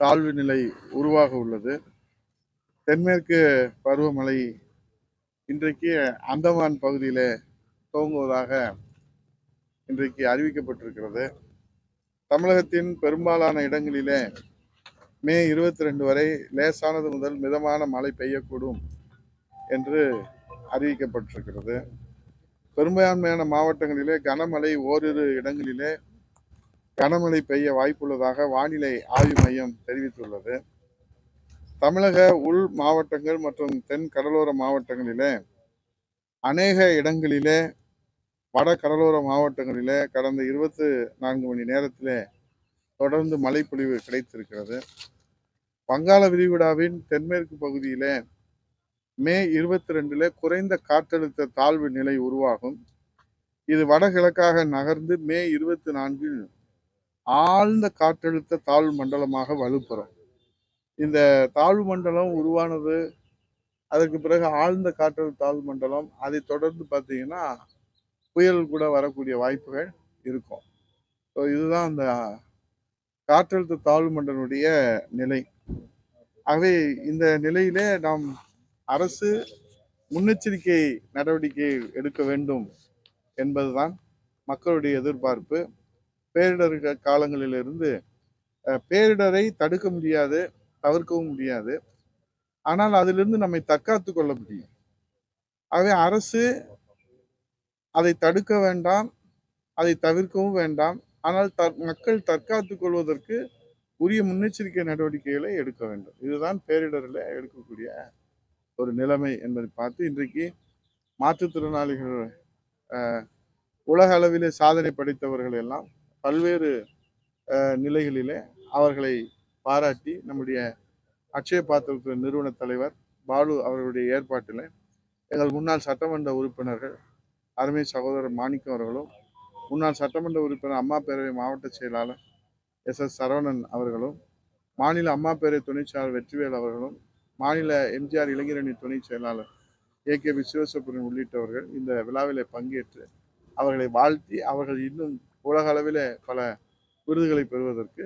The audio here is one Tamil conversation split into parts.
தாழ்வு நிலை உருவாக உள்ளது. தென்மேற்கு பருவமழை இன்றைக்கு அந்தமான் பகுதியில் துவங்குவதாக இன்றைக்கு அறிவிக்கப்பட்டிருக்கிறது. தமிழகத்தின் பெரும்பாலான இடங்களிலே மே இருபத்தி ரெண்டு வரை லேசானது முதல் மிதமான மழை பெய்யக்கூடும் என்று அறிவிக்கப்பட்டிருக்கிறது. பெரும்பான்மையான மாவட்டங்களிலே கனமழை ஓரிரு இடங்களிலே கனமழை பெய்ய வாய்ப்புள்ளதாக வானிலை ஆய்வு மையம் தெரிவித்துள்ளது. தமிழக உள் மாவட்டங்கள் மற்றும் தென் கடலோர மாவட்டங்களிலே அநேக இடங்களிலே வட கடலோர மாவட்டங்களிலே கடந்த இருபத்து நான்கு மணி நேரத்திலே தொடர்ந்து மழைப்பொழிவு கிடைத்திருக்கிறது. வங்காள விரிகுடாவின் தென்மேற்கு பகுதியிலே மே இருபத்தி ரெண்டுல குறைந்த காற்றழுத்த தாழ்வு நிலை உருவாகும். இது வடகிழக்காக நகர்ந்து மே இருபத்தி நான்கில் ஆழ்ந்த காற்றழுத்த தாழ்வு மண்டலமாக வலுப்பெறும். இந்த தாழ்வு மண்டலம் உருவானது அதற்கு பிறகு ஆழ்ந்த காற்றழுத்த தாழ்வு மண்டலம் அதை தொடர்ந்து பார்த்தீங்கன்னா புயல் கூட வரக்கூடிய வாய்ப்புகள் இருக்கும். ஸோ இதுதான் அந்த காற்றழுத்த தாழ்வு மண்டலனுடைய நிலை. ஆகவே இந்த நிலையிலே நாம் அரசு முன்னெச்சரிக்கை நடவடிக்கை எடுக்க வேண்டும் என்பதுதான் மக்களுடைய எதிர்பார்ப்பு. பேரிடர் காலங்களிலிருந்து அஹ், பேரிடரை தடுக்க முடியாது தவிர்க்கவும் முடியாது. ஆனால் அதிலிருந்து நம்மை தற்காத்து கொள்ள முடியும். ஆகவே அரசு அதை தடுக்க வேண்டாம் அதை தவிர்க்கவும் வேண்டாம். ஆனால் த மக்கள் தற்காத்துக் கொள்வதற்கு உரிய முன்னெச்சரிக்கை நடவடிக்கைகளை எடுக்க வேண்டும். இதுதான் பேரிடரில் எடுக்கக்கூடிய ஒரு நிலைமை என்பதை பார்த்து இன்றைக்கு மாற்றுத்திறனாளிகள் அஹ், உலக அளவிலே சாதனை படைத்தவர்கள் எல்லாம் பல்வேறு நிலைகளிலே அவர்களை பாராட்டி நம்முடைய அக்ஷய பாத்திரத்துறை நிறுவன தலைவர் பாலு அவர்களுடைய ஏற்பாட்டில் எங்கள் முன்னாள் சட்டமன்ற உறுப்பினர்கள் அருமை சகோதரர் மாணிக்கம் அவர்களும் முன்னாள் சட்டமன்ற உறுப்பினர் அம்மா பேரவை மாவட்ட செயலாளர் எஸ். எஸ். சரவணன் அவர்களும் மாநில அம்மா பேரவை துணைச் செயலாளர் வெற்றிவேல் அவர்களும் மாநில எம்ஜிஆர் இளைஞரணி துணை செயலாளர் ஏ. கே. பி. சிவசுப்ரமணியன் உள்ளிட்டவர்கள் இந்த விழாவில் பங்கேற்று அவர்களை வாழ்த்தி அவர்கள் இன்னும் உலக அளவிலே பல விருதுகளை பெறுவதற்கு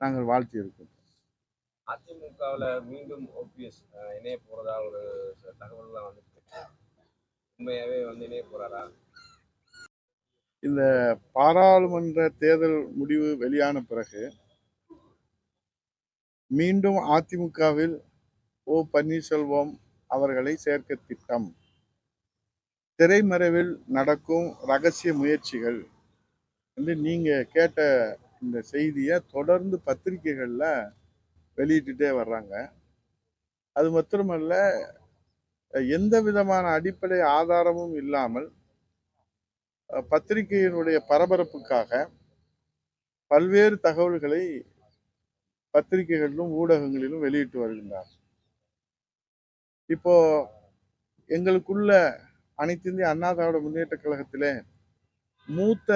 நாங்கள் வாழ்த்தி இருக்கோம் அதிமுகவில் மீண்டும் ஓபிஎஸ் இணைய போறதா ஒரு தகவல்லாம் வந்துட்டு இருக்கு. உண்மையாவே வந்து இணைய போறாரா இந்த பாராளுமன்ற தேர்தல் முடிவு வெளியான பிறகு மீண்டும் அதிமுகவில் ஓ பன்னீர்செல்வம் அவர்களை சேர்க்க திட்டம். திரைமறைவில் நடக்கும் ரகசிய முயற்சிகள். வந்து நீங்கள் கேட்ட இந்த செய்தியை தொடர்ந்து பத்திரிகைகளில் வெளியிட்டுட்டே வர்றாங்க. அது மாத்திரமல்ல எந்த விதமான அடிப்படை ஆதாரமும் இல்லாமல் பத்திரிகையினுடைய பரபரப்புக்காக பல்வேறு தகவல்களை பத்திரிகைகளிலும் ஊடகங்களிலும் வெளியிட்டு வருகின்றார் இப்போ எங்களுக்குள்ள அனைத்து இந்திய அண்ணா திராவிட முன்னேற்ற கழகத்திலே மூத்த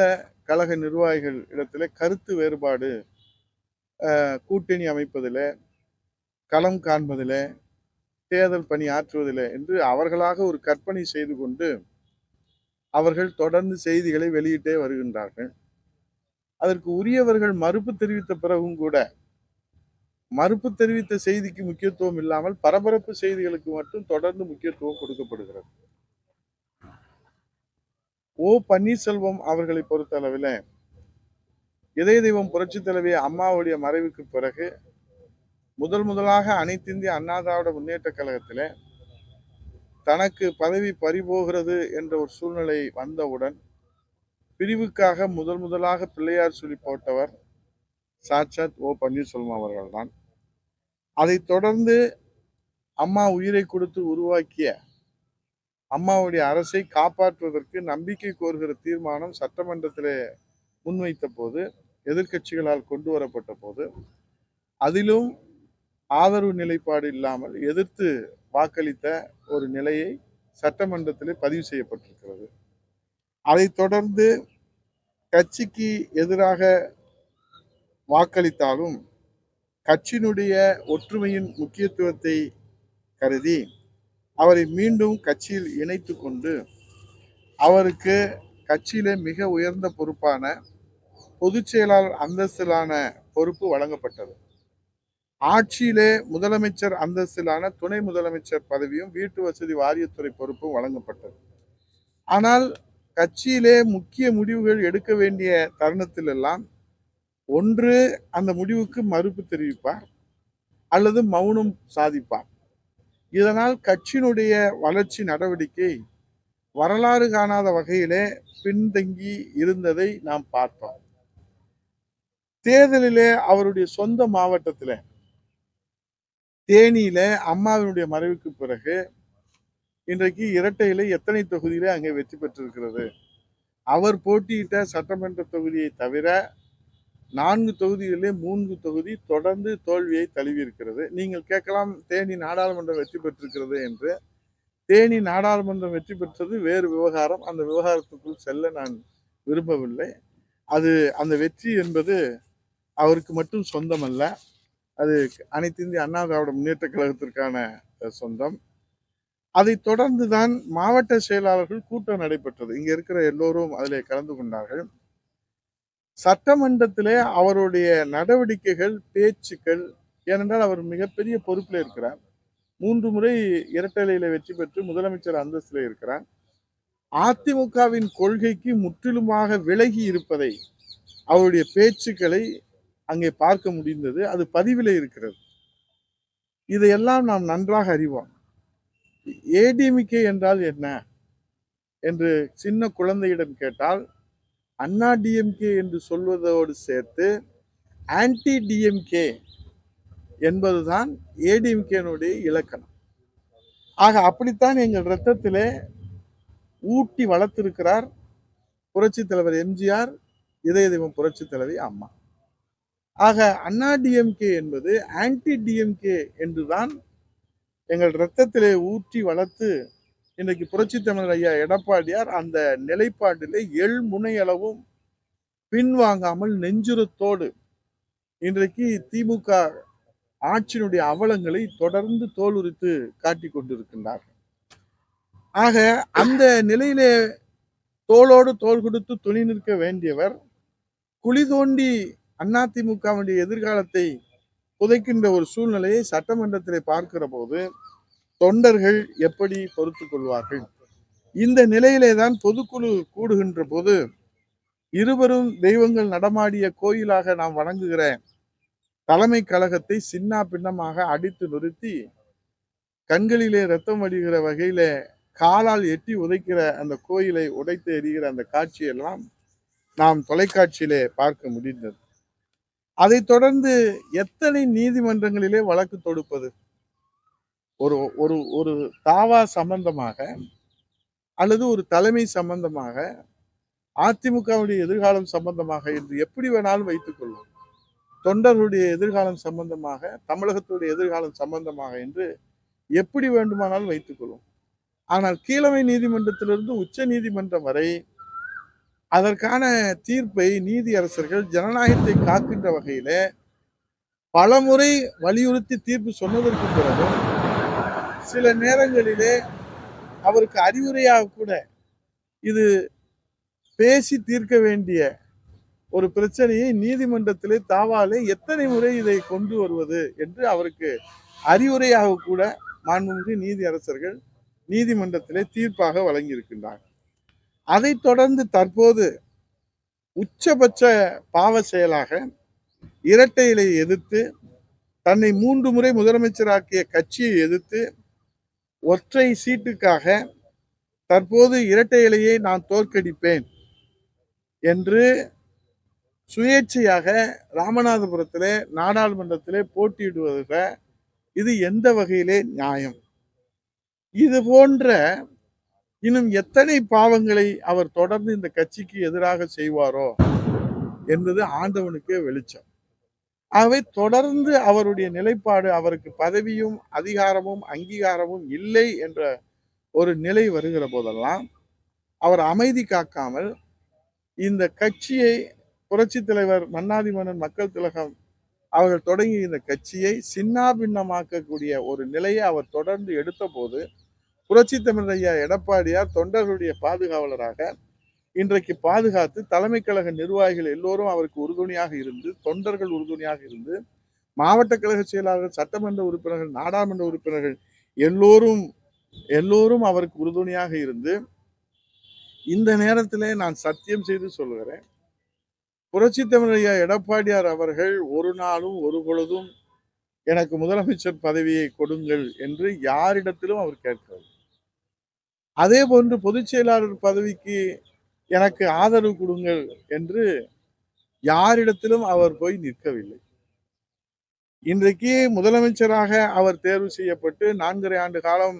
கழக நிர்வாகிகள் இடத்துல கருத்து வேறுபாடு கூட்டணி அமைப்பதில் களம் காண்பதில் தேர்தல் பணி ஆற்றுவதில் என்று அவர்களாக ஒரு கற்பனை செய்து கொண்டு அவர்கள் தொடர்ந்து செய்திகளை வெளியிட்டே வருகின்றார்கள். அதற்கு உரியவர்கள் மறுப்பு தெரிவித்த பிறகும் கூட மறுப்பு தெரிவித்த செய்திக்கு முக்கியத்துவம் இல்லாமல் பரபரப்பு செய்திகளுக்கு மட்டும் தொடர்ந்து முக்கியத்துவம் கொடுக்கப்படுகிறது. ஓ பன்னீர்செல்வம் அவர்களை பொறுத்த அளவில் இதய தெய்வம் புரட்சி தலைவி அம்மாவுடைய மறைவுக்கு பிறகு முதல் முதலாக அனைத்திந்திய அண்ணாதாவோட அண்ணா திராவிட முன்னேற்ற கழகத்தில் தனக்கு பதவி பறிபோகிறது என்ற ஒரு சூழ்நிலை வந்தவுடன் பிரிவுக்காக முதல் முதலாக பிள்ளையார் சொல்லி போட்டவர் சாட்சாத் ஓ பன்னீர்செல்வம் அவர்கள்தான். அதைத் தொடர்ந்து அம்மா உயிரை கொடுத்து உருவாக்கிய அம்மாவுடைய அரசை காப்பாற்றுவதற்கு நம்பிக்கை கோருகிற தீர்மானம் சட்டமன்றத்திலே முன்வைத்த போது எதிர்க்கட்சிகளால் கொண்டு வரப்பட்ட போது அதிலும் ஆதரவு நிலைப்பாடு இல்லாமல் எதிர்த்து வாக்களித்த ஒரு நிலையை சட்டமன்றத்திலே பதிவு செய்யப்பட்டிருக்கிறது. அதைத் தொடர்ந்து கட்சிக்கு எதிராக வாக்களித்தாலும் கட்சியினுடைய ஒற்றுமையின் முக்கியத்துவத்தை கருதி அவரை மீண்டும் கட்சியில் இணைத்து கொண்டு அவருக்கு கட்சியிலே மிக உயர்ந்த பொறுப்பான பொதுச் செயலாளர் அந்தஸ்திலான பொறுப்பு வழங்கப்பட்டது. ஆட்சியிலே முதலமைச்சர் அந்தஸ்திலான துணை முதலமைச்சர் பதவியும் வீட்டு வசதி வாரியத்துறை பொறுப்பும் வழங்கப்பட்டது. ஆனால் கட்சியிலே முக்கிய முடிவுகள் எடுக்க வேண்டிய தருணத்தில் எல்லாம் ஒன்று அந்த முடிவுக்கு மறுப்பு தெரிவிப்பார் அல்லது மௌனம் சாதிப்பார். இதனால் கட்சியினுடைய வளர்ச்சி நடவடிக்கை வரலாறு காணாத வகையிலே பின்தங்கி இருந்ததை நாம் பார்த்தோம். தேர்தலிலே அவருடைய சொந்த மாவட்டத்திலே தேனியில அம்மாவினுடைய மறைவுக்கு பிறகு இன்றைக்கு இரட்டையில எத்தனை தொகுதியிலே அங்கே வெற்றி பெற்றிருக்கிறது. அவர் போட்டியிட்ட சட்டமன்ற தொகுதியை தவிர நான்கு தொகுதிகளிலே மூன்று தொகுதி தொடர்ந்து தோல்வியை தழுவி இருக்கிறது நீங்கள் கேட்கலாம் தேனி நாடாளுமன்றம் வெற்றி பெற்றிருக்கிறது என்று. தேனி நாடாளுமன்றம் வெற்றி பெற்றது வேறு விவகாரம். அந்த விவகாரத்துக்குள் செல்ல நான் விரும்பவில்லை. அது அந்த வெற்றி என்பது அவருக்கு மட்டும் சொந்தமல்ல. அது அனைத்து இந்திய அண்ணா திராவிட முன்னேற்ற கழகத்திற்கான சொந்தம். அதைத் தொடர்ந்து தான் மாவட்ட செயலாளர்கள் கூட்டம் நடைபெற்றது. இங்கே இருக்கிற எல்லோரும் அதில் கலந்து கொண்டார்கள். சட்டமன்றத்திலே அவருடைய நடவடிக்கைகள் பேச்சுக்கள் ஏனென்றால் அவர் மிகப்பெரிய பொறுப்பில் இருக்கிறார். மூன்று முறை இரட்டலையில வெற்றி பெற்று முதலமைச்சர் அந்தஸ்தில் இருக்கிறார். அதிமுகவின் கொள்கைக்கு முற்றிலுமாக விலகி இருப்பதை அவருடைய பேச்சுக்களை அங்கே பார்க்க முடிந்தது. அது பதிவில் இருக்கிறது. இதையெல்லாம் நாம் நன்றாக அறிவோம். ஏடிஎம்கே என்றால் என்ன? என்று சின்ன குழந்தையிடம் கேட்டால் அண்ணா டிஎம்கே என்று சொல்வதோடு சேர்த்து ஆன்டி டிஎம்கே என்பதுதான் ஏடிஎம்கேனுடைய இலக்கணம். ஆக அப்படித்தான் எங்கள் இரத்தத்திலே ஊட்டி வளர்த்திருக்கிறார் புரட்சி தலைவர் எம்ஜிஆர் இதய தெய்வம் புரட்சி தலைவி அம்மா. ஆக அண்ணா டிஎம்கே என்பது ஆன்டி டிஎம்கே என்றுதான் எங்கள் இரத்தத்திலே ஊற்றி வளர்த்து இன்றைக்கு புரட்சி தமிழர் ஐயா எடப்பாடியார் அந்த நிலைப்பாட்டிலே எள் முனையளவும் பின்வாங்காமல் நெஞ்சுரத்தோடு இன்றைக்கு திமுக ஆட்சியினுடைய அவலங்களை தொடர்ந்து தோலுரித்து காட்டிக் கொண்டிருக்கின்றார். ஆக அந்த நிலையிலே தோளோடு தோல் கொடுத்து துணி நிற்க வேண்டியவர் குழி தோண்டி அதிமுகவுடைய எதிர்காலத்தை புதைக்கின்ற ஒரு சூழ்நிலையை சட்டமன்றத்திலே பார்க்கிற போது தொண்டர்கள் எப்படி பொறுத்துக் கொள்வார்கள்? இந்த நிலையிலே தான் பொதுக்குழு கூடுகின்ற போது இருவரும் தெய்வங்கள் நடமாடிய கோயிலாக நாம் வணங்குகிற தலைமை கழகத்தை சின்னா பின்னமாக அடித்து நிறுத்தி கண்களிலே ரத்தம் வடிகிற வகையிலே காலால் எட்டி உதைக்கிற அந்த கோயிலை உடைத்து எறிகிற அந்த காட்சியெல்லாம் நாம் தொலைக்காட்சியிலே பார்க்க முடிந்தது. அதைத் தொடர்ந்து எத்தனை நீதிமன்றங்களிலே வழக்கு தொடுப்பது? ஒரு ஒரு ஒரு தாவா சம்பந்தமாக அல்லது ஒரு தலைமை சம்பந்தமாக அதிமுகவுடைய எதிர்காலம் சம்பந்தமாக என்று எப்படி வேணாலும் வைத்துக்கொள்வோம் தொண்டர்களுடைய எதிர்காலம் சம்பந்தமாக தமிழகத்துடைய எதிர்காலம் சம்பந்தமாக என்று எப்படி வேண்டுமானாலும் வைத்துக்கொள்வோம் ஆனால் கீழமை நீதிமன்றத்திலிருந்து உச்ச நீதிமன்றம் வரை அதற்கான தீர்ப்பை நீதியரசர்கள் ஜனநாயகத்தை காக்கின்ற வகையில பலமுறை வலியுறுத்தி தீர்ப்பு சொன்னதற்கு பிறகும் சில நேரங்களிலே அவருக்கு அறிவுரையாக கூட இது பேசி தீர்க்க வேண்டிய ஒரு பிரச்சனையை நீதிமன்றத்திலே தாவாலே எத்தனை முறை இதை கொண்டு வருவது என்று அவருக்கு அறிவுரையாக கூட மாண்புமிகு நீதியரசர்கள் நீதிமன்றத்திலே தீர்ப்பாக வழங்கியிருக்கின்றார். அதைத் தொடர்ந்து தற்போது உச்சபட்ச பாவ செயலாக இரட்டை இலையை எதிர்த்து தன்னை மூன்று முறை முதலமைச்சராக்கிய கட்சியை எதிர்த்து ஒற்றை சீட்டுக்காக தற்போது இரட்டை இலையை நான் தோற்கடிப்பேன் என்று சுயேட்சையாக ராமநாதபுரத்திலே நாடாளுமன்றத்திலே போட்டியிடுவதில் இது எந்த வகையிலே நியாயம்? இது போன்ற இன்னும் எத்தனை பாவங்களை அவர் தொடர்ந்து இந்த கட்சிக்கு எதிராக செய்வாரோ? என்பது ஆண்டவனுக்கே வெளிச்சம். ஆகவே தொடர்ந்து அவருடைய நிலைப்பாடு அவருக்கு பதவியும் அதிகாரமும் அங்கீகாரமும் இல்லை என்ற ஒரு நிலை வருகிற போதெல்லாம் அவர் அமைதி காக்காமல் இந்த கட்சியை புரட்சி தலைவர் மன்னாதி மன்னன் மக்கள் திலகம் அவர்கள் தொடங்கிய இந்த கட்சியை சின்னாபின்னமாக்கக்கூடிய ஒரு நிலையை அவர் தொடர்ந்து எடுத்தபோது புரட்சி தமிழர் ஐயா எடப்பாடியார் தொண்டர்களுடைய பாதுகாவலராக இன்றைக்கு பாதுகாத்து தலைமை கழக நிர்வாகிகள் எல்லோரும் அவருக்கு உறுதுணையாக இருந்து தொண்டர்கள் உறுதுணையாக இருந்து மாவட்ட கழக செயலாளர்கள் சட்டமன்ற உறுப்பினர்கள் நாடாளுமன்ற உறுப்பினர்கள் எல்லோரும் எல்லோரும் அவருக்கு உறுதுணையாக இருந்து இந்த நேரத்திலே நான் சத்தியம் செய்து சொல்கிறேன் புரட்சி தமிழையா எடப்பாடியார் அவர்கள் ஒரு நாளும் ஒரு பொழுதும் எனக்கு முதலமைச்சர் பதவியை கொடுங்கள் என்று யாரிடத்திலும் அவர் கேட்கிறார் அதே போன்று பொதுச் செயலாளர் பதவிக்கு எனக்கு ஆதரவு கொடுங்கள் என்று யாரிடத்திலும் அவர் போய் நிற்கவில்லை. இன்றைக்கு முதலமைச்சராக அவர் தேர்வு செய்யப்பட்டு நான்கரை ஆண்டு காலம்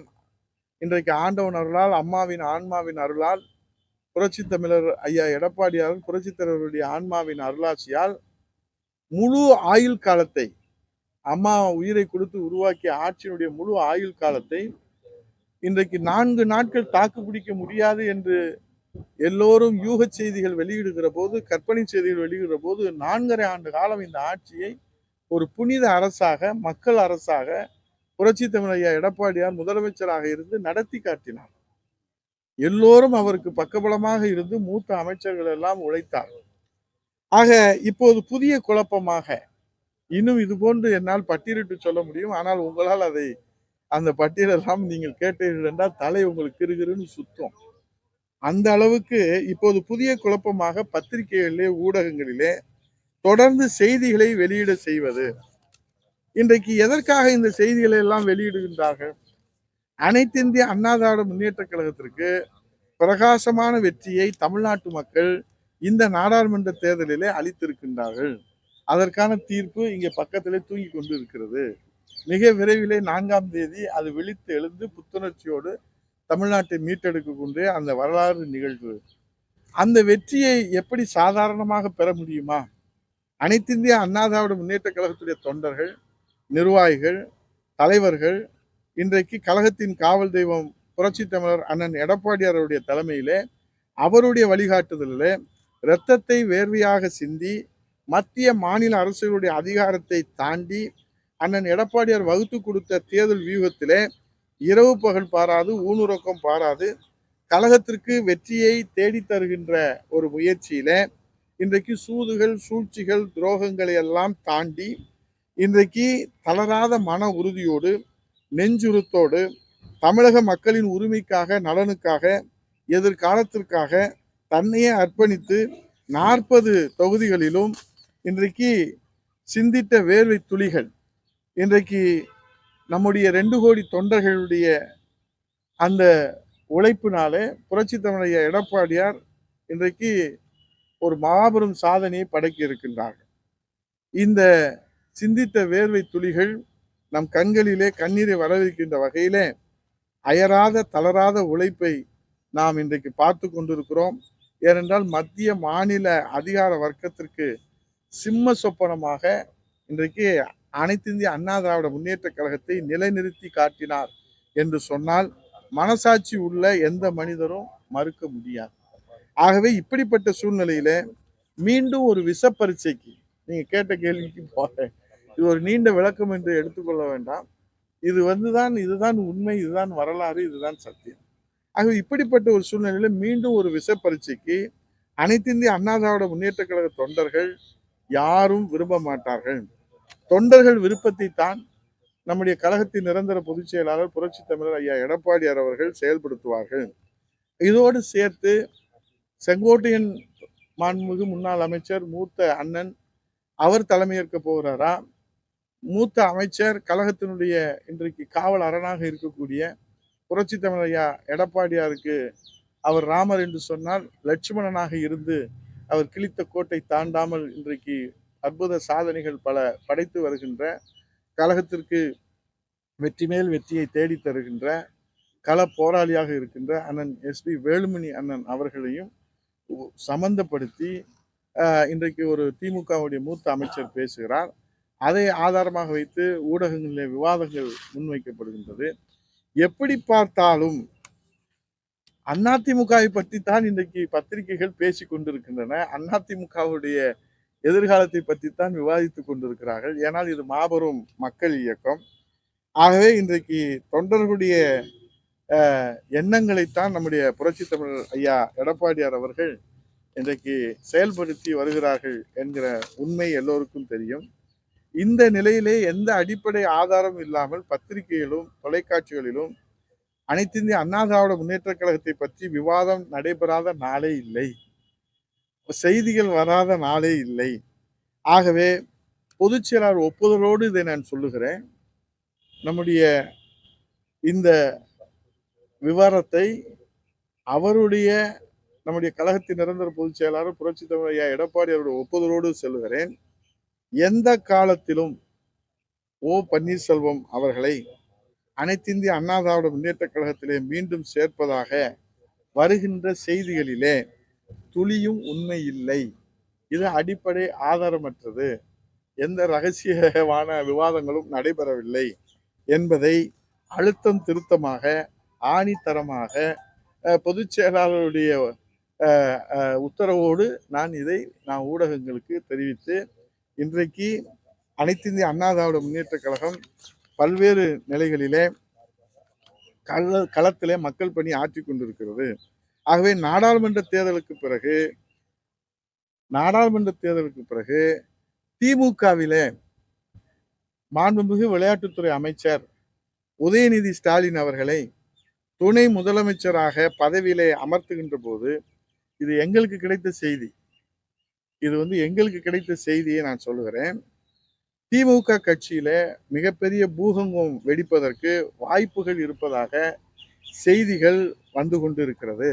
இன்றைக்கு ஆண்டவன் அருளால் அம்மாவின் ஆன்மாவின் அருளால் புரட்சி தமிழர் ஐயா எடப்பாடியார் புரட்சி தலைவருடைய ஆன்மாவின் அருளாட்சியால் முழு ஆயுள் காலத்தை அம்மா உயிரை கொடுத்து உருவாக்கிய ஆட்சியினுடைய முழு ஆயுள் காலத்தை இன்றைக்கு நான்கு நாட்கள் தாக்கு பிடிக்க முடியாது என்று எல்லோரும் யூக செய்திகள் வெளியிடுகிற போது கற்பனை செய்திகள் வெளியிடுகிற போது நான்கரை ஆண்டு காலம் இந்த ஆட்சியை ஒரு புனித அரசாக மக்கள் அரசாக புரட்சி தமிழையா எடப்பாடியார் முதலமைச்சராக இருந்து நடத்தி காட்டினார். எல்லோரும் அவருக்கு பக்கபலமாக இருந்து மூத்த அமைச்சர்கள் எல்லாம் உழைத்தார். ஆக இப்போது புதிய குழப்பமாக இன்னும் இது போன்று என்னால் பட்டியலிட்டு சொல்ல முடியும். ஆனால் உங்களால் அதை அந்த பட்டியலெல்லாம் நீங்கள் கேட்டீர்கள் என்றால் தலை உங்களுக்கு கிருகிருன்னு சுத்தம். அந்த அளவுக்கு இப்போது புதிய குழப்பமாக பத்திரிகைகளிலே ஊடகங்களிலே தொடர்ந்து செய்திகளை வெளியிட செய்வது. இன்றைக்கு எதற்காக இந்த செய்திகளை எல்லாம் வெளியிடுகின்றார்கள்? அனைத்து இந்திய அண்ணா முன்னேற்ற கழகத்திற்கு பிரகாசமான வெற்றியை தமிழ்நாட்டு மக்கள் இந்த நாடாளுமன்ற தேர்தலிலே அளித்திருக்கின்றார்கள். அதற்கான தீர்ப்பு இங்கே பக்கத்திலே தூங்கி கொண்டு இருக்கிறது மிக விரைவிலே நான்காம் தேதி அது விழித்து எழுந்து புத்துணர்ச்சியோடு தமிழ்நாட்டை மீட்டெடுக்கக்கூடிய அந்த வரலாறு நிகழ்வு. அந்த வெற்றியை எப்படி சாதாரணமாக பெற முடியுமா? அனைத்திந்திய அண்ணாதாவிட அண்ணா திராவிட முன்னேற்ற கழகத்துடைய தொண்டர்கள் நிர்வாகிகள் தலைவர்கள் இன்றைக்கு கழகத்தின் காவல் தெய்வம் புரட்சி தமிழர் அண்ணன் எடப்பாடியார் அவருடைய தலைமையிலே அவருடைய வழிகாட்டுதலிலே இரத்தத்தை வேர்வையாக சிந்தி மத்திய மாநில அரசுகளுடைய அதிகாரத்தை தாண்டி அண்ணன் எடப்பாடியார் வகுத்து கொடுத்த தேர்தல் வியூகத்திலே இரவு பகல் பாராது ஊனுறக்கம் பாராது. கழகத்திற்கு வெற்றியை தேடித் தருகின்ற ஒரு முயற்சியில இன்றைக்கு சூதுகள் சூழ்ச்சிகள் துரோகங்களை எல்லாம் தாண்டி இன்றைக்கு தளராத மன உறுதியோடு நெஞ்சுறுத்தோடு தமிழக மக்களின் உரிமைக்காக நலனுக்காக எதிர்காலத்திற்காக தன்னையே அர்ப்பணித்து நாற்பது தொகுதிகளிலும் இன்றைக்கு சிந்தித்த வேர்வை துளிகள் இன்றைக்கு நம்முடைய ரெண்டு கோடி தொண்டர்களுடைய அந்த உழைப்பினாலே புரட்சி தமிழைய எடப்பாடியார் இன்றைக்கு ஒரு மாபெரும் சாதனையை படைக்க இருக்கின்றார்கள். இந்த சிந்தித்த வேர்வை துளிகள் நம் கண்களிலே கண்ணீரை வரவிருக்கின்ற வகையிலே அயராத தளராத உழைப்பை நாம் இன்றைக்கு பார்த்து கொண்டிருக்கிறோம். ஏனென்றால் மத்திய மாநில அதிகார வர்க்கத்திற்கு சிம்ம சொப்பனமாக இன்றைக்கு அனைத்து இந்திய அண்ணா திராவிட முன்னேற்ற கழகத்தை நிலைநிறுத்தி காட்டினார் என்று சொன்னால் மனசாட்சி உள்ள எந்த மனிதரும் மறுக்க முடியாது. ஆகவே இப்படிப்பட்ட சூழ்நிலையில மீண்டும் ஒரு விச பரீட்சைக்கு நீங்க கேட்ட கேள்விக்கு போறேன். இது ஒரு நீண்ட விளக்கம் என்று எடுத்துக்கொள்ள வேண்டாம். இது வந்துதான் இதுதான் உண்மை இதுதான் வரலாறு இதுதான் சத்தியம். ஆகவே இப்படிப்பட்ட ஒரு சூழ்நிலையில மீண்டும் ஒரு விச பரீட்சைக்கு அனைத்து இந்திய அண்ணா திராவிட முன்னேற்ற கழக தொண்டர்கள் யாரும் விரும்ப மாட்டார்கள். தொண்டர்கள் விருப்பத்தை தான் நம்முடைய கழகத்தின் நிரந்தர பொதுச் செயலாளர் புரட்சி தமிழர் ஐயா எடப்பாடியார் அவர்கள் செயல்படுத்துவார்கள். இதோடு சேர்த்து செங்கோட்டையன் மாண்புமிகு முன்னாள் அமைச்சர் மூத்த அண்ணன் அவர் தலைமையேற்க போகிறாரா? மூத்த அமைச்சர் கழகத்தினுடைய இன்றைக்கு காவல் அரணாக இருக்கக்கூடிய புரட்சி தமிழர் ஐயா எடப்பாடியாருக்கு அவர் ராமர் என்று சொன்னால் லட்சுமணனாக இருந்து அவர் கிழித்த கோட்டை தாண்டாமல் இன்றைக்கு அற்புத சாதனைகள் பல படைத்து வருகின்ற கழகத்திற்கு வெற்றி மேல் வெற்றியை தேடி தருகின்ற கள போராளியாக இருக்கின்ற அண்ணன் எஸ்பி வேலுமணி அண்ணன் அவர்களையும் சம்பந்தப்படுத்தி இன்றைக்கு ஒரு திமுகவுடைய மூத்த அமைச்சர் பேசுகிறார். அதை ஆதாரமாக வைத்து ஊடகங்களிலே விவாதங்கள் முன்வைக்கப்படுகின்றது. எப்படி பார்த்தாலும் அதிமுகவை பற்றி தான் இன்றைக்கு பத்திரிகைகள் பேசி கொண்டிருக்கின்றன. அதிமுகவுடைய எதிர்காலத்தை பற்றி தான் விவாதித்து கொண்டிருக்கிறார்கள். ஏனால் இது மாபெரும் மக்கள் இயக்கம். ஆகவே இன்றைக்கு தொண்டர்களுடைய எண்ணங்களைத்தான் நம்முடைய புரட்சி தமிழ் ஐயா எடப்பாடியார் அவர்கள் இன்றைக்கு செயல்படுத்தி வருகிறார்கள் என்கிற உண்மை எல்லோருக்கும் தெரியும். இந்த நிலையிலே எந்த அடிப்படை ஆதாரம் இல்லாமல் பத்திரிகைகளிலும் தொலைக்காட்சிகளிலும் அனைத்திந்திய அண்ணா திராவிட முன்னேற்ற கழகத்தை பற்றி விவாதம் நடைபெறாத நாளே இல்லை. செய்திகள் வராத நாளே இல்லை. ஆகவே பொதுச்செயலாளர் ஒப்புதலோடு இதை நான் சொல்லுகிறேன். நம்முடைய இந்த விவரத்தை அவருடைய நம்முடைய கழகத்தின் நிரந்தர பொதுச் செயலாளர் புரட்சி தமிழ் ஐயா எடப்பாடி அவருடைய ஒப்புதலோடு செல்கிறேன் எந்த காலத்திலும் ஓ பன்னீர்செல்வம் அவர்களை அனைத்திந்திய அண்ணா திராவிட முன்னேற்ற கழகத்திலே மீண்டும் சேர்ப்பதாக வருகின்ற செய்திகளிலே துளியும் உண்மை இல்லை. இது அடிப்படை ஆதாரமற்றது. எந்த ரகசியமான விவாதங்களும் நடைபெறவில்லை என்பதை அழுத்தம் திருத்தமாக ஆணித்தரமாக பொதுச் செயலாளருடைய அஹ், அஹ், உத்தரவோடு நான் இதை நான் ஊடகங்களுக்கு தெரிவித்து இன்றைக்கு அனைத்து இந்திய அண்ணா திராவிட முன்னேற்ற கழகம் பல்வேறு நிலைகளிலே கள களத்திலே மக்கள் பணி ஆற்றி கொண்டிருக்கிறது. ஆகவே நாடாளுமன்ற தேர்தலுக்கு பிறகு நாடாளுமன்ற தேர்தலுக்கு பிறகு திமுகவிலே மாண்புமிகு விளையாட்டுத்துறை அமைச்சர் உதயநிதி ஸ்டாலின் அவர்களை துணை முதலமைச்சராக பதவியிலே அமர்த்துகின்ற போது இது எங்களுக்கு கிடைத்த செய்தி. இது வந்து எங்களுக்கு கிடைத்த செய்தியை நான் சொல்லுகிறேன். திமுக கட்சியில மிகப்பெரிய பூகங்கம் வெடிப்பதற்கு வாய்ப்புகள் இருப்பதாக செய்திகள் வந்து கொண்டிருக்கிறது.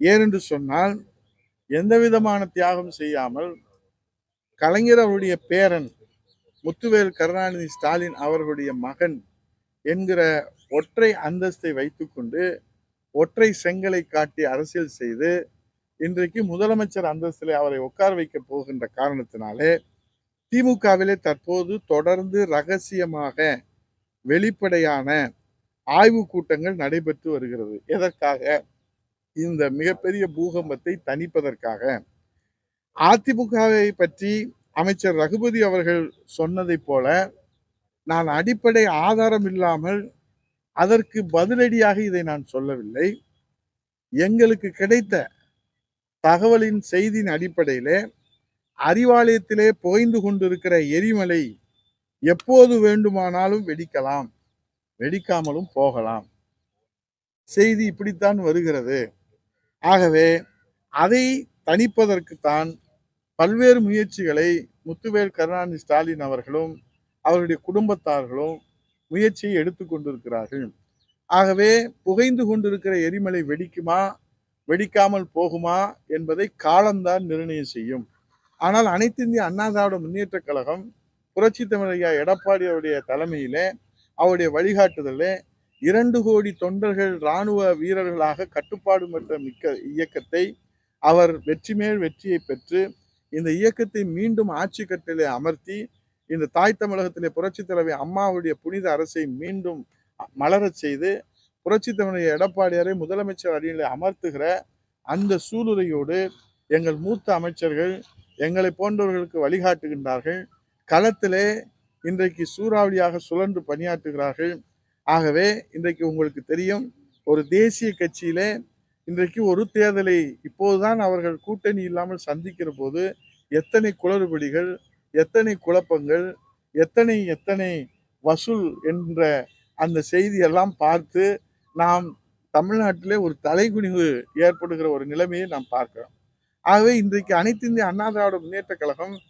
ஏனென்று சொன்னால் எந்த விதமான தியாகம் செய்யாமல் கலைஞர் அவருடைய பேரன் முத்துவேல் கருணாநிதி ஸ்டாலின் அவர்களுடைய மகன் என்கிற ஒற்றை அந்தஸ்தை வைத்துக்கொண்டு ஒற்றை செங்கலை காட்டி அரசியல் செய்து இன்றைக்கு முதலமைச்சர் அந்தஸ்தில் அவரை உட்கார வைக்க போகின்ற காரணத்தினாலே திமுகவிலே தற்போது தொடர்ந்து ரகசியமாக வெளிப்படையான ஆய்வு கூட்டங்கள் நடைபெற்று வருகிறது. எதற்காக? இந்த மிகப்பெரிய பூகம்பத்தை தணிப்பதற்காக. அதிமுகவை பற்றி அமைச்சர் ரகுபதி அவர்கள் சொன்னதைப் போல நான் அடிப்படை ஆதாரம் இல்லாமல் அதற்கு பதிலடியாக இதை நான் சொல்லவில்லை. எங்களுக்கு கிடைத்த தகவலின் செய்தியின் அடிப்படையிலே அறிவாலயத்திலே புகைந்து கொண்டிருக்கிற எரிமலை எப்போது வேண்டுமானாலும் வெடிக்கலாம். வெடிக்காமலும் போகலாம். செய்தி இப்படித்தான் வருகிறது. ஆகவே அதை தணிப்பதற்குத்தான் பல்வேறு முயற்சிகளை முத்துவேல் கருணாநிதி ஸ்டாலின் அவர்களும் அவருடைய குடும்பத்தார்களும் முயற்சியை எடுத்துக்கொண்டிருக்கிறார்கள் ஆகவே புகைந்து கொண்டிருக்கிற எரிமலை வெடிக்குமா வெடிக்காமல் போகுமா என்பதை காலம்தான் நிர்ணயம் செய்யும். ஆனால் அனைத்து இந்திய அண்ணா திராவிட முன்னேற்ற கழகம் புரட்சி தமிழையா எடப்பாடி அவருடைய தலைமையிலே அவருடைய வழிகாட்டுதலே இரண்டு கோடி தொண்டர்கள் இராணுவ வீரர்களாக கட்டுப்பாடு மற்ற மிக்க இயக்கத்தை அவர் வெற்றி மேல் வெற்றியை பெற்று இந்த இயக்கத்தை மீண்டும் ஆட்சி கட்டிலே அமர்த்தி இந்த தாய் தமிழகத்திலே புரட்சி தலைவி அம்மாவுடைய புனித அரசை மீண்டும் மலரச் செய்து புரட்சி தமிழக எடப்பாடியாரை முதலமைச்சர் அடியிலே அமர்த்துகிற அந்த சூளுரையோடு எங்கள் மூத்த அமைச்சர்கள் எங்களை போன்றவர்களுக்கு வழிகாட்டுகின்றார்கள். களத்திலே இன்றைக்கு சூறாவளியாக சுழன்று பணியாற்றுகிறார்கள். ஆகவே இன்றைக்கு உங்களுக்கு தெரியும் ஒரு தேசிய கட்சியிலே இன்றைக்கு ஒரு தேர்தலை இப்போதுதான் அவர்கள் கூட்டணி இல்லாமல் சந்திக்கிற போது எத்தனை குளறுபடிகள் எத்தனை குழப்பங்கள் எத்தனை எத்தனை வசூல் என்ற அந்த செய்தியெல்லாம் பார்த்து நாம் தமிழ்நாட்டிலே ஒரு தலைகுனிவு ஏற்படுகிற ஒரு நிலைமையை நாம் பார்க்கிறோம். ஆகவே இன்றைக்கு அனைத்து இந்திய அண்ணா திராவிட முன்னேற்ற கழகம்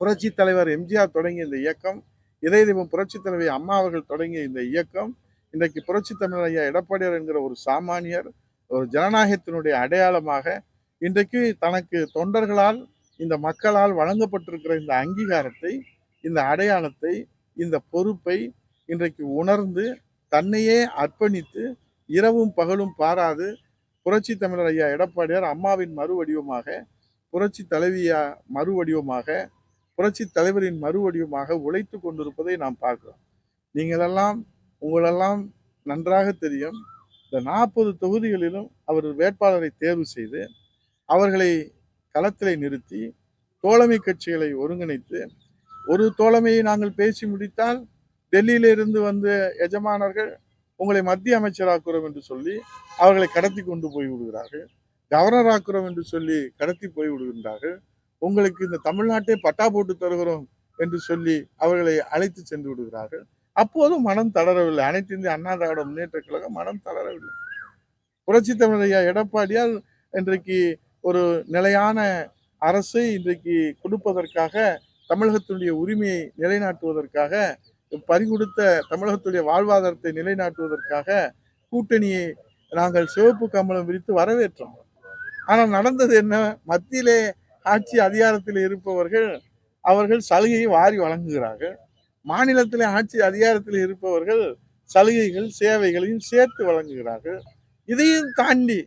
புரட்சி தலைவர் எம்ஜிஆர் தொடங்கிய இந்த இயக்கம் இதய தீபம் புரட்சி தலைவி அம்மா அவர்கள் தொடங்கிய இந்த இயக்கம் இன்றைக்கு புரட்சி தமிழர் ஐயா எடப்பாடியார் என்கிற ஒரு சாமானியர் ஒரு ஜனநாயகத்தினுடைய அடையாளமாக இன்றைக்கு தனக்கு தொண்டர்களால் இந்த மக்களால் வழங்கப்பட்டிருக்கிற இந்த அங்கீகாரத்தை இந்த அடையாளத்தை இந்த பொறுப்பை இன்றைக்கு உணர்ந்து தன்னையே அர்ப்பணித்து இரவும் பகலும் பாராது புரட்சி தமிழர் ஐயா எடப்பாடியார் அம்மாவின் மறுவடிவமாக புரட்சி தலைவியா மறுவடிவமாக புரட்சி தலைவரின் மறுவடிவமாக உழைத்து கொண்டிருப்பதை நாம் பார்க்கிறோம். நீங்களெல்லாம் உங்களெல்லாம் நன்றாக தெரியும். இந்த நாற்பது தொகுதிகளிலும் அவர் வேட்பாளரை தேர்வு செய்து அவர்களை களத்திலே நிறுத்தி தோழமை கட்சிகளை ஒருங்கிணைத்து ஒரு தோழமையை நாங்கள் பேசி முடித்தால் டெல்லியிலிருந்து வந்த எஜமானர்கள் உங்களை மத்திய அமைச்சராக்குறோம் என்று சொல்லி அவர்களை கடத்தி கொண்டு போய் விடுகிறார்கள் கவர்னர் ஆக்குறோம் என்று சொல்லி கடத்தி போய் விடுகின்றார்கள் உங்களுக்கு இந்த தமிழ்நாட்டை பட்டா போட்டு தருகிறோம் என்று சொல்லி அவர்களை அழைத்து சென்று விடுகிறார்கள். அப்போதும் மனம் தளரவில்லை. அனைத்து இந்திய அண்ணா திராவிட முன்னேற்ற கழகம் மனம் தளரவில்லை. புரட்சி தமிழையா எடப்பாடியால் இன்றைக்கு ஒரு நிலையான அரசை இன்றைக்கு கொடுப்பதற்காக தமிழகத்தினுடைய உரிமையை நிலைநாட்டுவதற்காக பறிகொடுத்த தமிழகத்துடைய வாழ்வாதாரத்தை நிலைநாட்டுவதற்காக கூட்டணியை நாங்கள் சிவப்பு கம்பளம் விரித்து வரவேற்றோம். ஆனால் நடந்தது என்ன? மத்தியிலே ஆட்சி அதிகாரத்தில் இருப்பவர்கள் அவர்கள் சலுகையை வாரி வழங்குகிறார்கள். மாநிலத்தில் ஆட்சி அதிகாரத்தில் இருப்பவர்கள் சலுகைகள் சேவைகளையும் சேர்த்து வழங்குகிறார்கள். இதையும் தாண்டி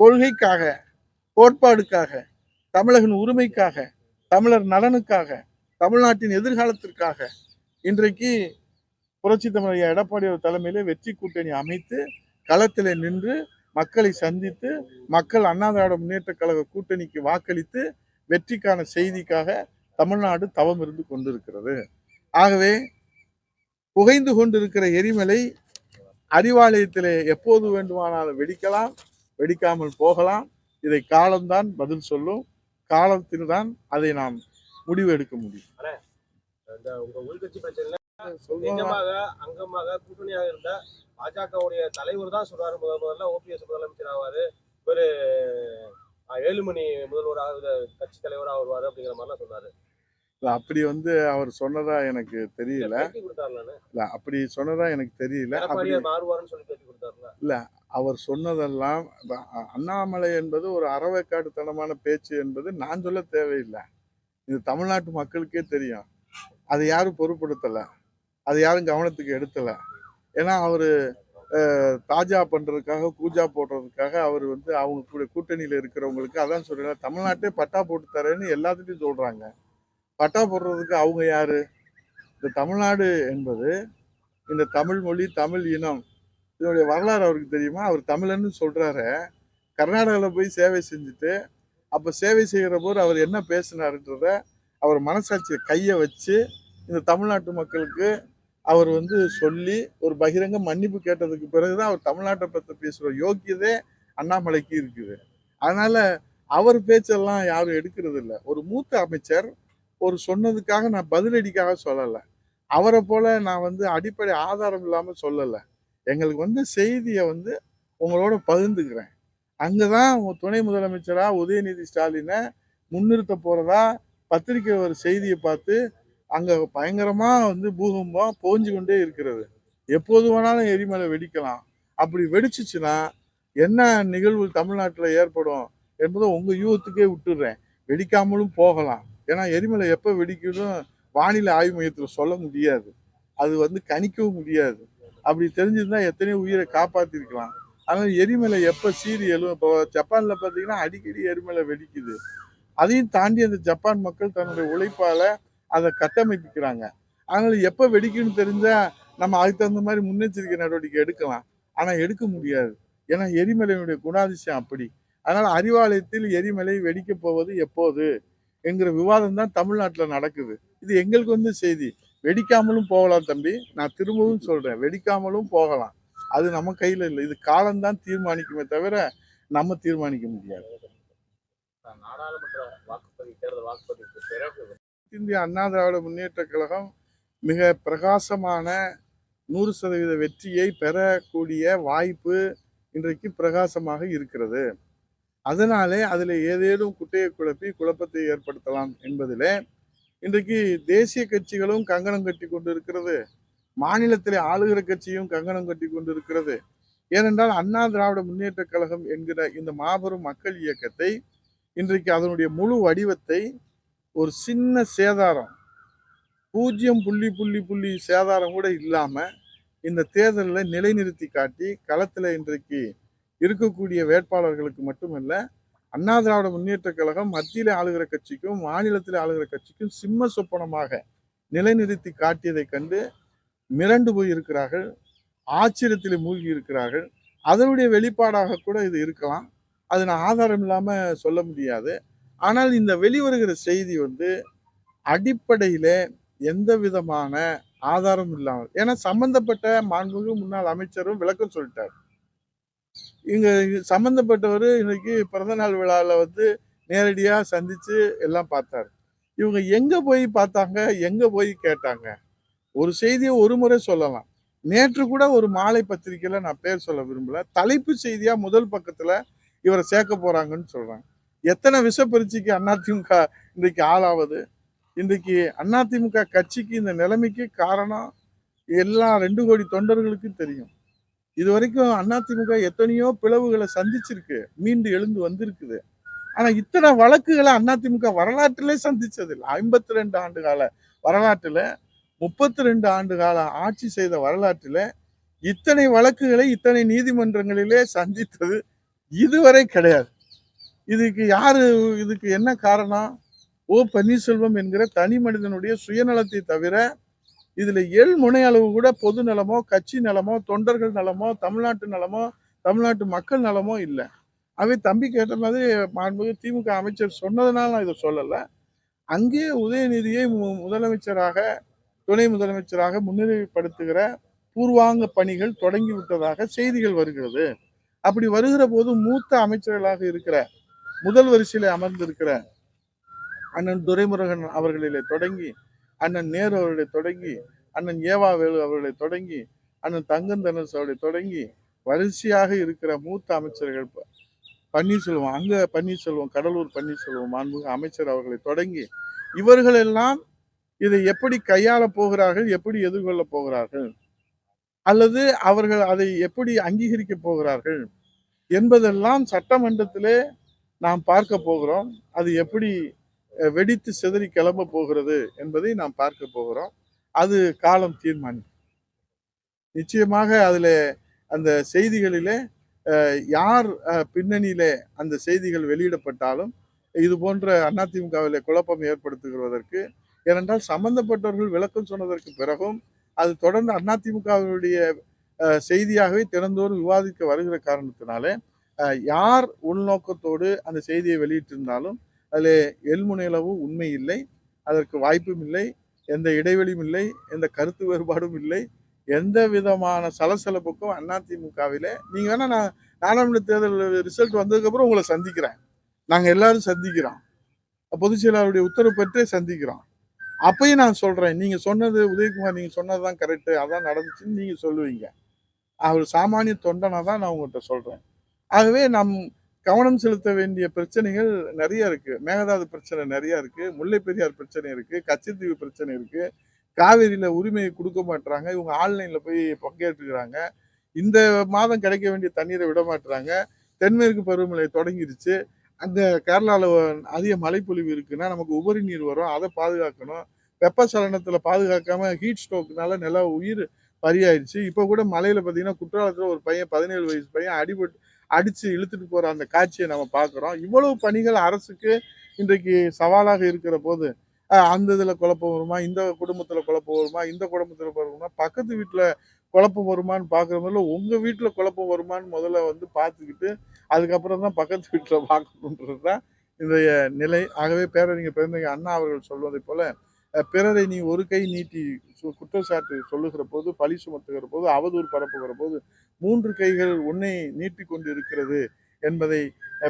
கொள்கைக்காக கோட்பாடுக்காக தமிழகன் உரிமைக்காக தமிழர் நலனுக்காக தமிழ்நாட்டின் எதிர்காலத்திற்காக இன்றைக்கு புரட்சி தமிழக எடப்பாடி அவர் தலைமையிலே வெற்றி கூட்டணி அமைத்து களத்தில் நின்று மக்களை சந்தித்து மக்கள் அண்ணா திராவிட முன்னேற்ற கழக கூட்டணிக்கு வாக்களித்து வெற்றிக்கான செய்திக்காக தமிழ்நாடு தவம் இருந்து கொண்டிருக்கிறது. ஆகவே புகைந்து கொண்டிருக்கிற எரிமலை அறிவாலயத்திலே எப்போது வேண்டுமானாலும் வெடிக்கலாம் வெடிக்காமல் போகலாம். இதை காலம்தான் பதில் சொல்லும். காலத்தில் தான் அதை நாம் முடிவு எடுக்க முடியும். அங்கமாக கூட்டணியாக இருந்த பாஜகவுடைய தலைவர் தான் சொல்றாரு. முதல் முதல்ல ஓபிஎஸ் முதலமைச்சர் ஆவாரு. இவரு அஹ், ஏழு மணி முதல்வராக கட்சி தலைவராக வருவாரு அப்படிங்கிற மாதிரிலாம் சொன்னாரு. அப்படி வந்து அவர் சொன்னதா எனக்கு தெரியல. இல்ல அப்படி சொன்னதா எனக்கு தெரியல. கொடுத்தாருல. அவர் சொன்னதெல்லாம் அண்ணாமலை என்பது ஒரு அறவைக்காட்டுத்தனமான பேச்சு என்பது நான் சொல்ல தேவையில்லை. இது தமிழ்நாட்டு மக்களுக்கே தெரியும். அதை யாரும் பொருட்படுத்தல. அதை யாரும் கவனத்துக்கு எடுத்தல. ஏன்னா அவரு தாஜா பண்ணுறதுக்காக கூஜா போடுறதுக்காக அவர் வந்து அவங்க கூட கூட்டணியில் இருக்கிறவங்களுக்கு அதான் சொல்றேன் தமிழ்நாட்டே பட்டா போட்டு தரேன்னு எல்லாத்துட்டையும் சொல்கிறாங்க பட்டா போடுறதுக்கு அவங்க யார்? இந்த தமிழ்நாடு என்பது இந்த தமிழ் மொழி தமிழ் இனம் இதோடைய வரலாறு அவருக்கு தெரியுமா? அவர் தமிழன்னு சொல்கிறாரு கர்நாடகாவில் போய் சேவை செஞ்சுட்டு அப்போ சேவை செய்கிற போது அவர் என்ன பேசினாருன்றத அவர் மனசாட்சியை கையை வச்சு இந்த தமிழ்நாட்டு மக்களுக்கு அவர் வந்து சொல்லி ஒரு பகிரங்க மன்னிப்பு கேட்டதுக்கு பிறகுதான் அவர் தமிழ்நாட்டை பற்றி பேசுகிற யோக்கியதே அண்ணாமலைக்கு இருக்குது. அதனால அவர் பேச்செல்லாம் யாரும் எடுக்கிறது இல்லை. ஒரு மூத்த அமைச்சர் ஒரு சொன்னதுக்காக நான் பதிலடிக்காக சொல்லலை. அவரை போல நான் வந்து அடிப்படை ஆதாரம் இல்லாமல் சொல்லலை. எங்களுக்கு வந்து செய்தியை வந்து உங்களோட பகிர்ந்துக்கிறேன். அங்கே தான் துணை முதலமைச்சராக உதயநிதி ஸ்டாலினை முன்னிறுத்த போகிறதா பத்திரிக்கை ஒரு செய்தியை பார்த்து அங்க பயங்கரமா வந்து பூகம்பம் போஞ்சு கொண்டே இருக்கிறது. எப்போது வேணாலும் எரிமலை வெடிக்கலாம். அப்படி வெடிச்சிச்சுன்னா என்ன நிகழ்வு தமிழ்நாட்டில் ஏற்படும் என்பதை உங்கள் யூகத்துக்கே விட்டுடுறேன் வெடிக்காமலும் போகலாம். ஏன்னா எரிமலை எப்போ வெடிக்கணும் வானிலை ஆய்வு மையத்தில் சொல்ல முடியாது. அது வந்து கணிக்கவும் முடியாது. அப்படி தெரிஞ்சிருந்தா எத்தனையோ உயிரை காப்பாற்றிருக்கலாம் அதனால் எரிமலை எப்போ சீறி எழும்? இப்போ ஜப்பானில் பார்த்தீங்கன்னா அடிக்கடி எரிமலை வெடிக்குது. அதையும் தாண்டி அந்த ஜப்பான் மக்கள் தன்னுடைய உழைப்பால் அதை கட்டமைப்பிக்கிறாங்க. அதனால எப்போ வெடிக்கும்னு தெரிஞ்சால் நம்ம அதுக்கு தகுந்த மாதிரி முன்னெச்சரிக்கை நடவடிக்கை எடுக்கலாம். ஆனால் எடுக்க முடியாது. ஏன்னா எரிமலையினுடைய குணாதிசயம் அப்படி. அதனால் அறிவாலயத்தில் எரிமலை வெடிக்க போவது எப்போது என்கிற விவாதம் தான் தமிழ்நாட்டில் நடக்குது. இது எங்களுக்கு வந்து செய்தி. வெடிக்காமலும் போகலாம் தம்பி. நான் திரும்பவும் சொல்கிறேன் வெடிக்காமலும் போகலாம். அது நம்ம கையில் இல்லை. இது காலம்தான் தீர்மானிக்குமே தவிர நம்ம தீர்மானிக்க முடியாது. நாடாளுமன்ற வாக்குப்பதிவு இந்திய அண்ணா திராவிட முன்னேற்ற கழகம் மிக பிரகாசமான நூறு சதவீத வெற்றியை பெறக்கூடிய வாய்ப்பு இன்றைக்கு பிரகாசமாக இருக்கிறது. அதனாலே அதில் ஏதேனும் குட்டையை குழப்பி குழப்பத்தை ஏற்படுத்தலாம் என்பதிலே இன்றைக்கு தேசிய கட்சிகளும் கங்கணம் கட்டி கொண்டு இருக்கிறது மாநிலத்தில் ஆளுகிற கட்சியும் கங்கணம் கட்டி கொண்டு இருக்கிறது ஏனென்றால் அண்ணா திராவிட முன்னேற்ற கழகம் என்கிற இந்த மாபெரும் மக்கள் இயக்கத்தை இன்றைக்கு அதனுடைய முழு வடிவத்தை ஒரு சின்ன சேதாரம் பூஜ்ஜியம் புள்ளி புள்ளி புள்ளி சேதாரம் கூட இல்லாமல் இந்த தேர்தலில் நிலைநிறுத்தி காட்டி களத்தில் இன்றைக்கு இருக்கக்கூடிய வேட்பாளர்களுக்கு மட்டுமல்ல அண்ணா திராவிட முன்னேற்ற கழகம் மத்தியில் ஆளுகிற கட்சிக்கும் மாநிலத்தில் ஆளுகிற கட்சிக்கும் சிம்ம சொப்பனமாக நிலைநிறுத்தி காட்டியதை கண்டு மிரண்டு போய் இருக்கிறார்கள் ஆச்சரியத்தில் மூழ்கி இருக்கிறார்கள். அதனுடைய வெளிப்பாடாக கூட இது இருக்கலாம். அது நான் ஆதாரம் இல்லாமல் சொல்ல முடியாது. ஆனால் இந்த வெளிவருகிற செய்தி வந்து அடிப்படையில எந்த விதமான ஆதாரம் இல்லாமல் ஏன்னா சம்பந்தப்பட்ட மாண்புமிகு முன்னாள் அமைச்சரும் விளக்கம் சொல்லிட்டார். இங்க சம்பந்தப்பட்டவர் இன்னைக்கு பிறந்த நாள் விழாவில் வந்து நேரடியாக சந்திச்சு எல்லாம் பார்த்தாரு. இவங்க எங்க போய் பார்த்தாங்க எங்க போய் கேட்டாங்க? ஒரு செய்தியை ஒரு முறை சொல்லலாம். நேற்று கூட ஒரு மாலை பத்திரிக்கையில நான் பேர் சொல்ல விரும்பல. தலைப்பு செய்தியா முதல் பக்கத்துல இவரை சேர்க்க போறாங்கன்னு சொல்றாங்க. எத்தனை விஷப்பரிச்சிக்கு அதிமுக இன்றைக்கு ஆளாவது? இன்றைக்கு அதிமுக கட்சிக்கு இந்த நிலைமைக்கு காரணம் எல்லா ரெண்டு கோடி தொண்டர்களுக்கும் தெரியும். இது வரைக்கும் அதிமுக எத்தனையோ பிளவுகளை சந்திச்சிருக்கு. மீண்டு எழுந்து வந்திருக்குது. ஆனா இத்தனை வழக்குகளை அதிமுக வரலாற்றிலே சந்திச்சதில்லை. ஐம்பத்தி ரெண்டு ஆண்டு கால வரலாற்றுல முப்பத்தி ரெண்டு ஆண்டு கால ஆட்சி செய்த வரலாற்றில் இத்தனை வழக்குகளை இத்தனை நீதிமன்றங்களிலே சந்தித்தது இதுவரை கிடையாது. இதுக்கு யாரு இதுக்கு என்ன காரணம்? ஓ பன்னீர்செல்வம் என்கிற தனி மனிதனுடைய சுயநலத்தை தவிர இதுல எள் முனை அளவு கூட பொது நலமோ கட்சி நலமோ தொண்டர்கள் நலமோ தமிழ்நாட்டு நலமோ தமிழ்நாட்டு மக்கள் நலமோ இல்லை. அவை தம்பி கேட்ட மாதிரி மாண்புமிகு திமுக அமைச்சர் சொன்னதுனால நான் இதை சொல்லலை. அங்கே உதயநிதியை மு- முதலமைச்சராக துணை முதலமைச்சராக முன்னிலைப்படுத்துகிற பூர்வாங்க பணிகள் தொடங்கி விட்டதாக செய்திகள் வருகிறது. அப்படி வருகிற போது மூத்த அமைச்சர்களாக இருக்கிற முதல் வரிசையில் அமர்ந்திருக்கிற அண்ணன் துரைமுருகன் அவர்களிலே தொடங்கி அண்ணன் நேரு அவர்களை தொடங்கி அண்ணன் ஏவா வேலு அவர்களை தொடங்கி அண்ணன் தங்கந்தனஸ் அவர்களை தொடங்கி வரிசையாக இருக்கிற மூத்த அமைச்சர்கள் ப- பன்னீர்செல்வம் அங்க பன்னீர்செல்வம் கடலூர் பன்னீர்செல்வம் மாண்புமிகு அமைச்சர் அவர்களை தொடங்கி இவர்கள் எல்லாம் இதை எப்படி கையாள போகிறார்கள் எப்படி எதிர்கொள்ள போகிறார்கள் அல்லது அவர்கள் அதை எப்படி அங்கீகரிக்க போகிறார்கள் என்பதெல்லாம் சட்டமன்றத்திலே நாம் பார்க்க போகிறோம். அது எப்படி வெடித்து சிதறி கிளம்ப போகிறது என்பதை நாம் பார்க்க போகிறோம். அது காலம் தீர்மானிக்கும் நிச்சயமாக அதில் அந்த செய்திகளிலே யார் பின்னணியிலே அந்த செய்திகள் வெளியிடப்பட்டாலும் இது போன்ற அதிமுகவில் குழப்பம் ஏற்படுத்துகிறதற்கு ஏனென்றால் சம்பந்தப்பட்டவர்கள் விளக்கம் சொன்னதற்கு பிறகும் அது தொடர்ந்து அதிமுகவினுடைய செய்தியாகவே தினந்தோறும் விவாதிக்க வருகிற காரணத்தினாலே யார் உள்நோக்கத்தோடு அந்த செய்தியை வெளியிட்டிருந்தாலும் அதில் எல்முனையளவு உண்மை இல்லை அதற்கு வாய்ப்பும் இல்லை எந்த இடைவெளியும் இல்லை எந்த கருத்து வேறுபாடும் இல்லை எந்த விதமான சலசலப்புக்கும் அதிமுகவில் நீங்கள் வேணால் நான் நாடாளுமன்ற தேர்தல் ரிசல்ட் வந்ததுக்கப்புறம் உங்களை சந்திக்கிறேன். நாங்கள் எல்லாரும் சந்திக்கிறோம். பொதுச் செயலாளருடைய உத்தரவு பெற்றே சந்திக்கிறோம். அப்பயும் நான் சொல்கிறேன் நீங்கள் சொன்னது உதயகுமார் நீங்கள் சொன்னது தான் கரெக்டு அதான் நடந்துச்சுன்னு நீங்கள் சொல்லுவீங்க. அவர் சாமானிய தொண்டனாக தான் நான் உங்கள்கிட்ட சொல்கிறேன் ஆகவே நம் கவனம் செலுத்த வேண்டிய பிரச்சனைகள் நிறைய இருக்கு. மேகதாது பிரச்சனை நிறைய இருக்கு. முல்லை பெரியார் பிரச்சனை இருக்கு. கச்சத்தீவு பிரச்சனை இருக்கு. காவேரியில உரிமையை கொடுக்க மாட்டாங்க இவங்க ஆன்லைன்ல போய் பங்கேற்றுக்கிறாங்க. இந்த மாதம் கிடைக்க வேண்டிய தண்ணீரை விட மாட்டுறாங்க தென்மேற்கு பருவமழை தொடங்கிருச்சு. அந்த கேரளாவில் அதிக மழைப்பொழிவு இருக்குன்னா நமக்கு உபரி நீர் வரும். அதை பாதுகாக்கணும். வெப்பச்சலனத்தில் பாதுகாக்காம ஹீட் ஸ்ட்ரோக்னால நில உயிர் பறியாயிருச்சு. இப்போ கூட மலையில் பார்த்தீங்கன்னா குற்றாலத்தில் ஒரு பையன் பதினேழு வயசு பையன் அடிபட்டு அடித்து இழுத்துட்டு போகிற அந்த காட்சியை நம்ம பார்க்குறோம் இவ்வளவு பணிகள் அரசுக்கு இன்றைக்கு சவாலாக இருக்கிற போது அந்த இதில் குழப்பம் வருமா? இந்த குடும்பத்தில் குழப்பம் வருமா? இந்த குடும்பத்தில் வருமா? பக்கத்து வீட்டில் குழப்பம் வருமான்னு பார்க்குற மாதிரில உங்கள் வீட்டில் குழப்பம் வருமான்னு முதல்ல வந்து பார்த்துக்கிட்டு அதுக்கப்புறம் தான் பக்கத்து வீட்டில் பார்க்கணுன்றது தான் இன்றைய நிலை. ஆகவே பேரறிஞர் பிறந்தங்க அண்ணா அவர்கள் சொல்வதை போல பிறரை நீ ஒரு கை நீட்டி சு- குற்றச்சாட்டு சொல்லுகிற போது பழி சுமத்துகிற போது அவதூறு பரப்புகிற போது மூன்று கைகள் உன்னை நீட்டி கொண்டு இருக்கிறது என்பதை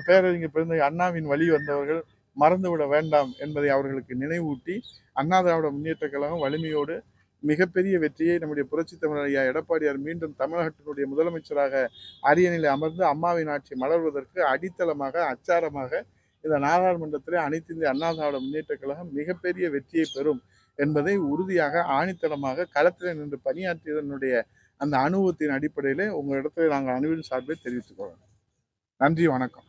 பேரறிஞர் பிறந்த அண்ணாவின் வழி வந்தவர்கள் மறந்துவிட வேண்டாம் என்பதை அவர்களுக்கு நினைவூட்டி அண்ணா திராவிட முன்னேற்ற கழகம் வலிமையோடு மிகப்பெரிய வெற்றியை நம்முடைய புரட்சி தமிழர் ஐயா எடப்பாடியார் மீண்டும் தமிழகத்தினுடைய முதலமைச்சராக அரியணையில் அமர்ந்து அம்மாவின் ஆட்சி மலர்வதற்கு அடித்தளமாக அச்சாரமாக இந்த நாடாளுமன்றத்தில் அனைத்து இந்திய அண்ணா திராவிட முன்னேற்ற கழகம் மிகப்பெரிய வெற்றியை பெறும் என்பதை உறுதியாக ஆணித்தளமாக களத்தில் நின்று பணியாற்றியதனுடைய அந்த அனுபவத்தின் அடிப்படையிலே உங்கள் இடத்துல நாங்கள் அணுவின் சார்பை தெரிவித்துக்கிறோம் நன்றி வணக்கம்.